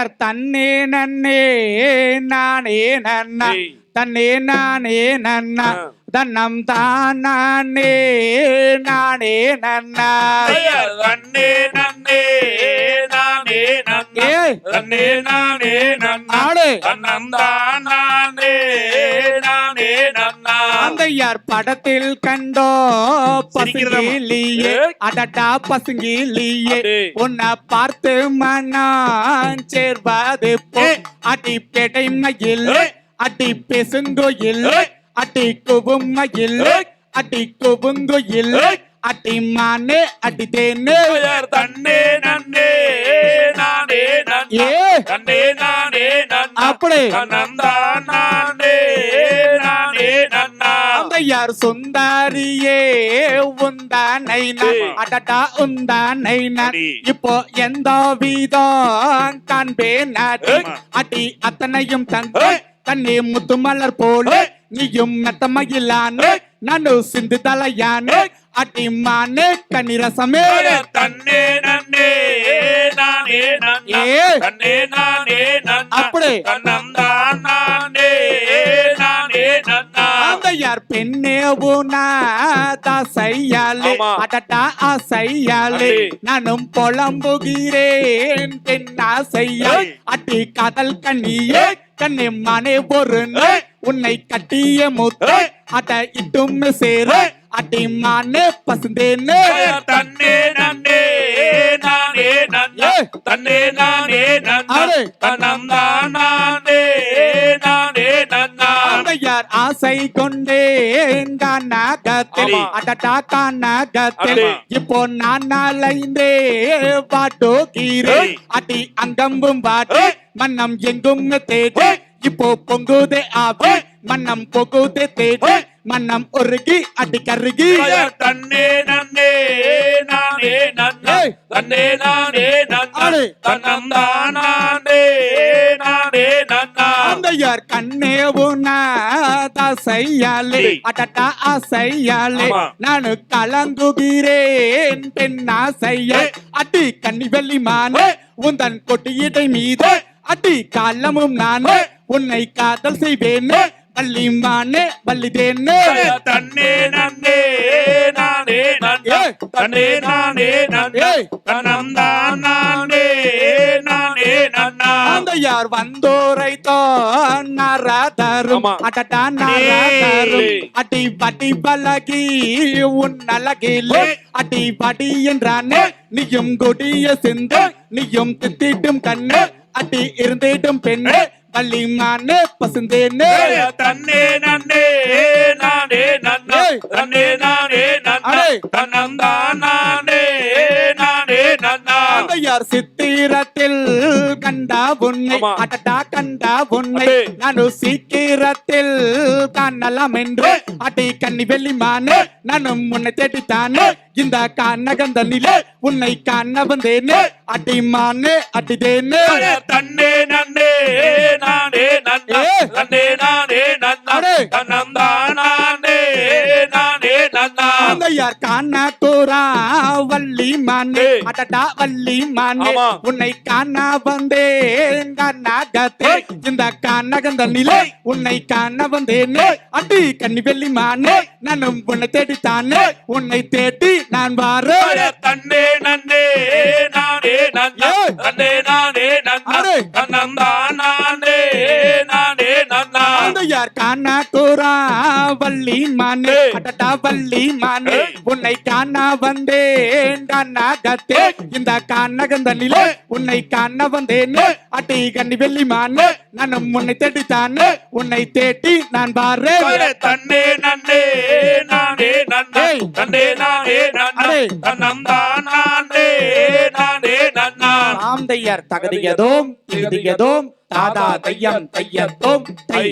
தந்தையார் தன்னே நன்னே நானே நன்னா. தன்னே நானே நன்னா. தன்னம் தான் நானே நானே நன்னா ஐயா, நன்னே நானே நன்னா நானே நன்னா ஆடு தன்னந்தான் நானே நானே நன்னா தந்தையார் படத்தில் கண்டோ பசுங்கிலியே. அடடா பசுங்கிலியே. உன்னை பார்த்து மனம் சேர்வது போ. அடி பெடை மயில் ஏய். அடி பெசுங்கோயில் ஏய். அடி குபும் மயில் ஏய். அடி குபுங்கோயில் ஏய். அடி மானே அடி தேனே தன்னே நன்னே நானே நன்னா நானே நன்னா அப்படி நானே நானே தந்தையார் சுந்தரியே உந்தானை ஏய். அடடா உந்தானை அடி. இப்போ எந்த விதம் காண்பேன் அடி அத்தனையும் தந்து. தண்ணி முத்து மலர் போல. நீயும் மெத்தமகிலான். நானு சிந்து தலையான் ஏய். அடி மானே கனிரசமே தன்னே நன்னே நானே நன்னா ஏ தன்னே நானே அப்படி. தன்னந்தான் அடே. நானும் புலம்புகிறேன் பெண் ஆசையா ஏய். அடி காதல் கண்ணியே ஏய். கண்ணே மனே ஒரு. உன்னை கட்டிய முத்து. அட இட்டும் சேர. அடி மானே பசுந்தேனே தன்னே நன்னே நானே நன்னா. தன்னே நானே நன்னா அடே. தந்தையார் ஆசை கொண்டேன் கானகத்தில் ஆமா. அடடா கானகத்தில் அடே. இப்போ நான் நாளைந்தே பாட்டோ கீரே ஏய். அடி அங்கம்பும் பாட்டு. மன்னம் எங்கும் தேடு. இப்போ பொங்குதே ஆவி. மன்னம் பொங்குதே தேடு. மன்னம் உருகி அடி கருகி தன்னே நன்னே நானே நன்னா. தன்னே நானே நன்னா. தன்னந்தான் தந்தையார் கண்ணே உனா தாசையாலே. அடடா ஆசையாலே ஆமா. நானு கலங்குகிறேன் பெண் ஆசையா ஏய். அடி கன்னி வெள்ளி மானே ஏய். உந்தன் கொட்டியடை மீது ஏய். அடி காலமும் நானே. உன்னை காதல் செய்வேன். வள்ளி மானே வள்ளிதேனே ஐயர் தன்னே நன்னே நானே நன்னா. தன்னே நானே நன்னா. தன்னந்தான் நானே தந்தையார் வந்தோரை ஆமா. அடடா நாராதரும். அடி படி பலகி உன் அழகிலே. அடி படி என்றானே. நீயும் கொடிய சிந்து. நீயும் தித்திட்டும் கண்ணு. அடி இருந்திடும் பெண்ணு. பள்ளி மானே பசுந்தேனே. தன்னே நன்னே நானே நன்னா. தன்னே நானே நன்னா. தன்னந்தான் நன்னா தந்தையார் சித்திரத்தில் கண்டா உன்னை. அடடா கண்டா உன்னை. நானு சீக்கிரத்தில் காணலாம் என்று ஏய். அடி கன்னி வெள்ளி மானே நானும் உன்னை தேடித்தானே இந்த கண்ணகந்தனிலே உன்னை காண வந்தேனே அடி மானே அடிதேனே தன்னே நன்னே நானே நன்னா நானே நன்னா அடே. தந்தையார் காண கூறா வள்ளி மானே. அடடா வள்ளி மானே. உன்னை காண வந்தேன் கண்ணகத்தே. இந்த கண்ணகந்தனிலே ஏய். உன்னை காண வந்தேனே. அடி கன்னி வெள்ளி மானே. நானும் உன்னை தேடித்தானே. உன்னை தேடி நான் ஐயர் தன்னே நன்னே நானே நன்னா நானே நன்னா அடே. நன்னா தந்தையார் காண கூறா வள்ளி மானே. அடடா வள்ளி மானே. உன்னை காண வந்தேன் கண்ணகத்தே ஏய். இந்த கண்ணகந்தனிலே. உன்னை காண வந்தேனே ஏய். அடி கன்னி வெள்ளி மானே. நானும் உன்னை தேடித்தானே உன்னை தேடி நான் ஐயர் தன்னே நன்னே நானே நன்னா. தன்னே நானே நன்னா. தன்னந்தான் நன்னா ஆந்தையர் தகுதியதோம் திகுதியதோம் தாதா தையம் தையத்தோம் தை.